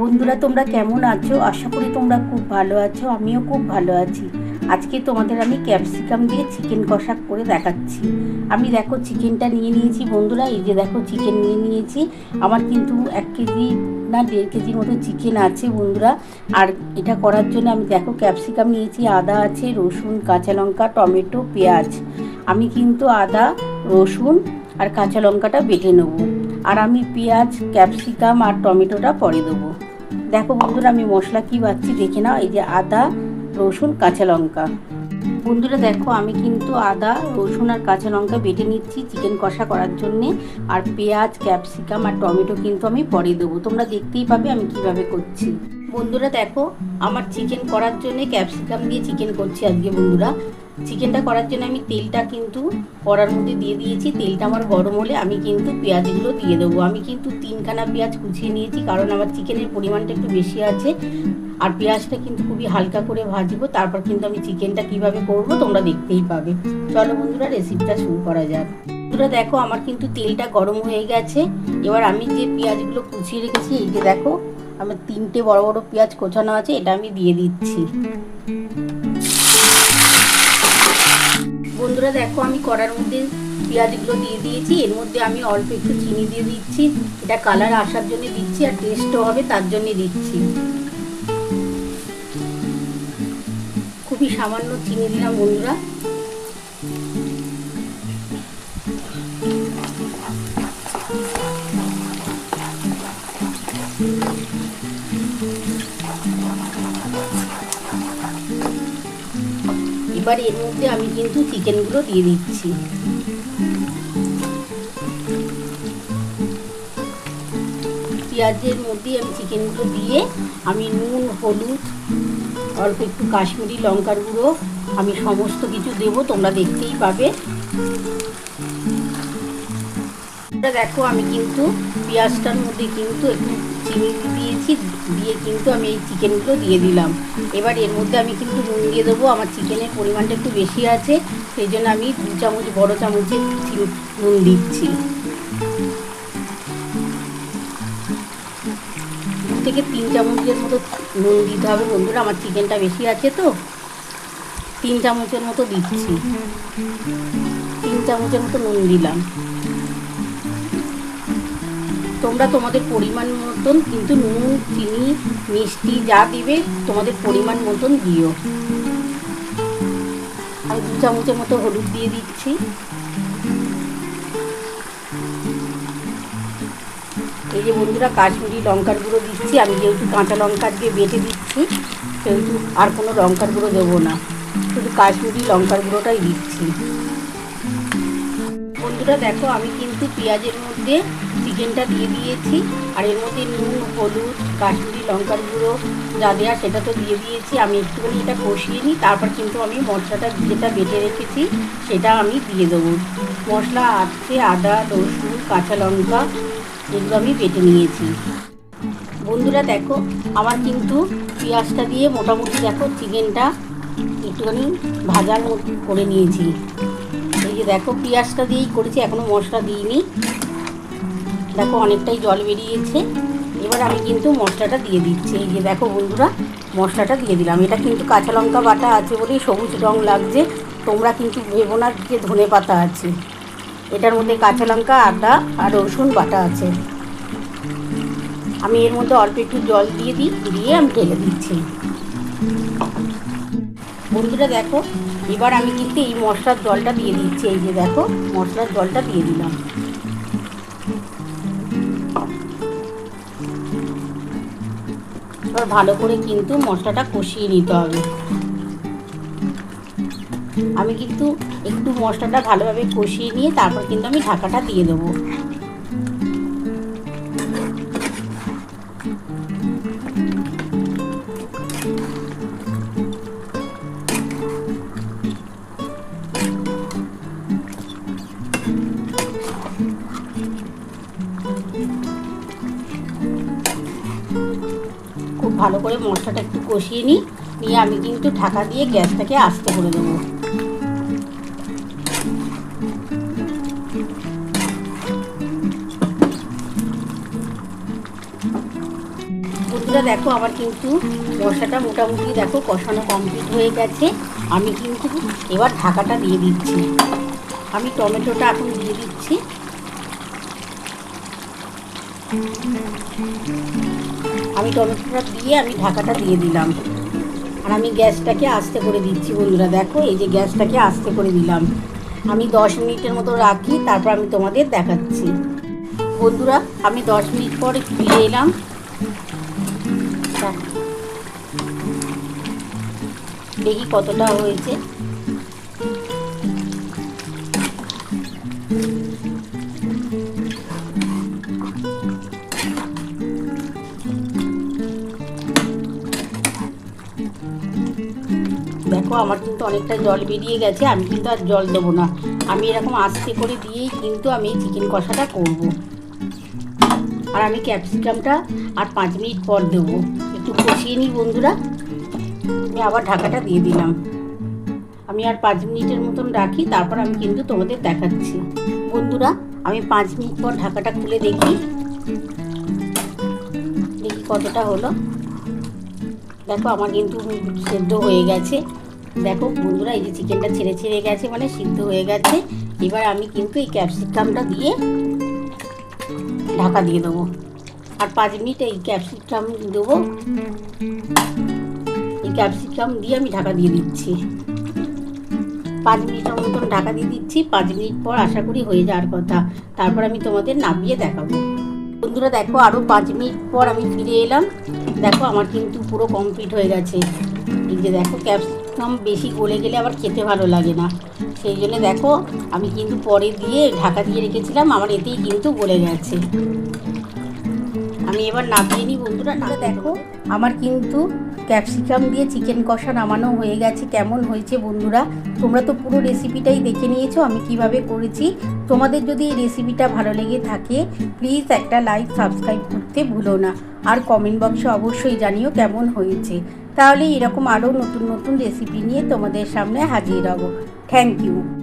বন্ধুরা, তোমরা কেমন আছো? আশা করি তোমরা খুব ভালো আছো, আমিও খুব ভালো আছি। আজকে তোমাদের আমি ক্যাপসিকাম দিয়ে চিকেন কষা করে দেখাচ্ছি। আমি দেখো চিকেনটা নিয়ে নিয়েছি বন্ধুরা, এই যে দেখো চিকেন নিয়ে নিয়েছি। আমার কিন্তু এক কেজি না দেড় কেজির মতো চিকেন আছে বন্ধুরা। আর এটা করার জন্য আমি দেখো ক্যাপসিকাম নিয়েছি, আদা আছে, রসুন, কাঁচা লঙ্কা, টমেটো, পেঁয়াজ। আমি কিন্তু আদা, রসুন আর কাঁচা লঙ্কাটা বেটে নেব। আর আমি পেঁয়াজ, ক্যাপসিকাম আর টমেটোটা পরে দেবো। দেখো বন্ধুরা, আমি মশলা কি বাচ্ছি দেখে নাও, এই যে আদা, রসুন, কাঁচা লঙ্কা। বন্ধুরা দেখো, আমি কিন্তু আদা, রসুন আর কাঁচা লঙ্কা বেটে নিচ্ছি চিকেন কষা করার জন্যে। আর পেঁয়াজ, ক্যাপসিকাম আর টমেটো কিন্তু আমি পরে দেবো। তোমরা দেখতেই পাবে আমি কীভাবে করছি। বন্ধুরা দেখো, আমার চিকেন করার জন্য ক্যাপসিকাম দিয়ে চিকেন করছি আজকে বন্ধুরা। চিকেনটা করার জন্য আমি তেলটা কিন্তু কড়ার মধ্যে দিয়ে দিয়েছি। তেলটা আমার গরম হলে আমি কিন্তু পেঁয়াজগুলো দিয়ে দেবো। আমি কিন্তু তিনখানা পেঁয়াজ কুচিয়ে নিয়েছি, কারণ আমার চিকেনের পরিমাণটা একটু বেশি আছে। আর পেঁয়াজটা কিন্তু খুবই হালকা করে ভাজবো, তারপর কিন্তু আমি চিকেনটা কীভাবে করব তোমরা দেখতেই পাবে। চলো বন্ধুরা রেসিপিটা শুরু করা যাক। বন্ধুরা দেখো, আমার কিন্তু তেলটা গরম হয়ে গেছে। এবার আমি যে পেঁয়াজগুলো কুচিয়ে রেখেছি, এই যে দেখো আমার তিনটে বড় বড় পেঁয়াজ কোচানো আছে, এটা আমি দিয়ে দিচ্ছি। বন্ধুরা দেখো, আমি কড়ার মধ্যে পেঁয়াজগুলো দিয়ে দিয়েছি, এর মধ্যে আমি অল্প একটু চিনি দিয়ে দিচ্ছি। এটা কালার আসার জন্য দিচ্ছি আর টেস্টও হবে, তার জন্য দিচ্ছি। খুবই সামান্য চিনি দিলাম বন্ধুরা। এবার এর মধ্যে আমি কিন্তু চিকেনগুলো দিয়ে দিচ্ছি। পেঁয়াজের মধ্যে আমি চিকেনগুলো দিয়ে আমি নুন, হলুদ, অল্প একটু কাশ্মীরি লঙ্কার গুঁড়ো, আমি সমস্ত কিছু দেবো, তোমরা দেখতেই পাবে। দেখো, আমি কিন্তু পেঁয়াজটার মধ্যে কিন্তু একটু চিনি দিয়েছি, দিয়ে কিন্তু আমি এই চিকেনগুলো দিয়ে দিলাম। এবার এর মধ্যে আমি কিন্তু নুন দিয়ে দেবো, আমার চিকেনের পরিমাণটা একটু বেশি আছে, সেই জন্য আমি দু চামচ, বড়ো চামচে নুন দিচ্ছি। থেকে তিন চামচের মতো নুন দিতে হবে বন্ধুরা, আমার চিকেনটা বেশি আছে তো। তিন চামচের মতো দিচ্ছি। তিন চামচের মতো নুন দিলাম। তোমরা তোমাদের পরিমাণ মতন কিন্তু নুন, চিনি, মিষ্টি যা দিবে তোমাদের পরিমাণ মতন দিও। আমি দু চামচের মতো হলুদ দিয়ে দিচ্ছি। এই যে বন্ধুরা, কাশ্মীরি লঙ্কার গুঁড়ো দিচ্ছি। আমি যেহেতু কাঁচা লঙ্কা দিয়ে বেটে দিচ্ছি, সেহেতু আর কোনো লঙ্কার গুঁড়ো দেবো না। শুধু কাশ্মীরি লঙ্কার গুঁড়োটাই দিচ্ছি। বন্ধুরা, দেখো আমি কিন্তু পেঁয়াজের মধ্যে চিকেনটা দিয়ে দিয়েছি। আর এর মধ্যে নুন, হলুদ, কাশ্মীরি লঙ্কার গুঁড়ো যা দেওয়া সেটা তো দিয়ে দিয়েছি। আমি একটুখানি এটা কষিয়ে নিই, তারপর কিন্তু আমি মশলাটা যেটা বেটে রেখেছি সেটা আমি দিয়ে দেবো। মশলা আছে আদা, রসুন, কাঁচা লঙ্কা এগুলো আমি বেটে নিয়েছি। বন্ধুরা, দেখো আমার কিন্তু পেঁয়াজটা দিয়ে মোটামুটি দেখো চিকেনটা একটুখানি ভাজার করে নিয়েছি। এই যে দেখো পেঁয়াজটা দিয়েই করেছি এখনও মশলা দিইনি। দেখো অনেকটাই জল বেরিয়েছে। এবার আমি কিন্তু মশলাটা দিয়ে দিচ্ছি। এই যে দেখো বন্ধুরা, মশলাটা দিয়ে দিলাম। এটা কিন্তু কাঁচা লঙ্কা বাটা আছে বলেই সবুজ রং লাগছে। তোমরা কিন্তু ভেবো না যে ধনে পাতা আছে। এটার মধ্যে কাঁচা লঙ্কা, আদা আর রসুন বাটা আছে। আমি এর মধ্যে অল্প একটু জল দিয়ে দিই, দিয়ে আমি ঢেলে দিচ্ছি। বন্ধুরা দেখো এবার আমি কিন্তু এই মশলার জলটা দিয়ে দিচ্ছি, এই যে দেখো, মশলার জলটা দিয়ে দিলাম। এবার ভালো করে কিন্তু মশলাটা কষিয়ে নিতে হবে। আমি কিন্তু একটু মশলাটা ভালোভাবে কষিয়ে নিয়ে তারপর কিন্তু আমি ঢাকাটা দিয়ে দেবো। ভালো করে মশলাটা একটু কষিয়ে নিই। নিয়ে আমি কিন্তু ঢাকা দিয়ে গ্যাসটাকে আস্তে করে দেবো। দেখো আমার কিন্তু মশলাটা মোটামুটি দেখো কষানো কমপ্লিট হয়ে গেছে। আমি কিন্তু এবার ঢাকাটা দিয়ে দিচ্ছি। আমি টমেটোটা এখন দিয়ে দিচ্ছি। আমি টমেটোটা দিয়ে আমি ঢাকাটা দিয়ে দিলাম। আর আমি গ্যাসটাকে আস্তে করে দিচ্ছি বন্ধুরা, দেখো, এই যে গ্যাসটাকে আস্তে করে দিলাম। আমি দশ মিনিটের মতো রাখি, তারপর আমি তোমাদের দেখাচ্ছি। বন্ধুরা, আমি দশ মিনিট পরে ফিরে এলাম। দেখি কতটা হয়েছে। দেখো, আমার কিন্তু অনেকটা জল বেরিয়ে গেছে, আমি কিন্তু আর জল দেবো না। আমি এরকম আস্তে করে দিয়েই কিন্তু আমি চিকেন কষাটা করব। আর আমি ক্যাপসিকামটা আর পাঁচ মিনিট পর দেবো। একটু কষিয়ে নিই বন্ধুরা। আমি আবার ঢাকাটা দিয়ে দিলাম। আমি আর পাঁচ মিনিটের মতন রাখি, তারপর আমি কিন্তু তোমাদের দেখাচ্ছি। বন্ধুরা, আমি পাঁচ মিনিট পর ঢাকাটা খুলে দেখি। দেখি কতটা হলো। দেখো, আমার কিন্তু সেদ্ধ হয়ে গেছে। দেখো বন্ধুরা, এই যে চিকেনটা ছেড়ে ছেড়ে গেছে মানে সিদ্ধ হয়ে গেছে। এবার আমি কিন্তু এই ক্যাপসিকামটা দিয়ে ঢাকা দিয়ে দেবো। আর পাঁচ মিনিট এই ক্যাপসিকাম দেবো। এই ক্যাপসিকাম দিয়ে আমি ঢাকা দিয়ে দিচ্ছি। পাঁচ মিনিটের মতন ঢাকা দিয়ে দিচ্ছি। পাঁচ মিনিট পর আশা করি হয়ে যাওয়ার কথা। তারপর আমি তোমাদের নামিয়ে দেখাবো। বন্ধুরা, দেখো আরও পাঁচ মিনিট পর আমি ফিরে এলাম। দেখো আমার কিন্তু পুরো কমপ্লিট হয়ে গেছে। এই যে দেখো ক্যাপসিকাম বেশি গলে গেলে আবার খেতে ভালো লাগে না। সেই জন্য দেখো, আমি কিন্তু পরে দিয়ে ঢাকা দিয়ে রেখেছিলাম, আমার এতেই কিন্তু গলে গেছে। আমি এবার নামিয়ে নিই বন্ধুরা না দেখো, আমার কিন্তু ক্যাপসিকাম দিয়ে চিকেন কষা নামানো হয়ে গেছে। কেমন হয়েছে বন্ধুরা? তোমরা তো পুরো রেসিপিটাই দেখে নিয়েছো, আমি কীভাবে করেছি। তোমাদের যদি এই রেসিপিটা ভালো লেগে থাকে, প্লিজ একটা লাইক, সাবস্ক্রাইব করতে ভুলো না। আর কমেন্ট বক্সে অবশ্যই জানিও কেমন হয়েছে। তাহলে এরকম আরও নতুন নতুন রেসিপি নিয়ে তোমাদের সামনে হাজির হব। Thank you.